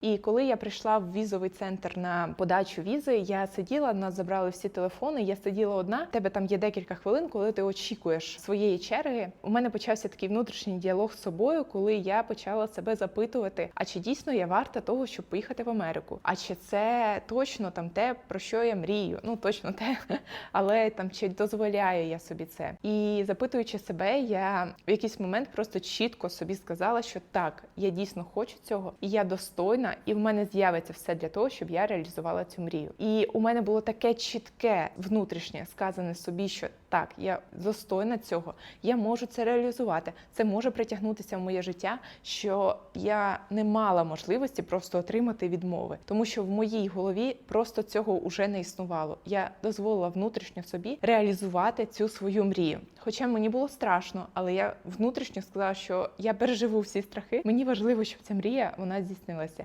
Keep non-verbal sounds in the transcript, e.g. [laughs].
І коли я прийшла в візовий центр на подачу візи, я сиділа, нас забрали всі телефони. Я сиділа одна. Тебе там є декілька хвилин, коли ти очікуєш своєї черги. У мене почався такий внутрішній діалог з собою, коли я почала себе запитувати: а чи дійсно я варта того, щоб поїхати в Америку? А чи це точно там те, про що я мрію? Ну точно те, [laughs] але там чи дозволяю я собі це? І запитуючи себе, я в якийсь момент просто чітко собі сказала, що так, я дійсно хочу цього, і я достойна, і в мене з'явиться все для того, щоб я реалізувала цю мрію. І у мене було таке чітке внутрішнє сказане собі, що так, я достойна цього, я можу це реалізувати. Це може притягнутися в моє життя, що я не мала можливості просто отримати відмови, тому що в моїй голові просто цього уже не існувало. Я дозволила внутрішньо собі реалізувати цю свою мрію. Хоча мені було страшно, але я внутрішньо сказала, що я переживу всі страхи. Мені важливо, щоб ця мрія вона здійснилася.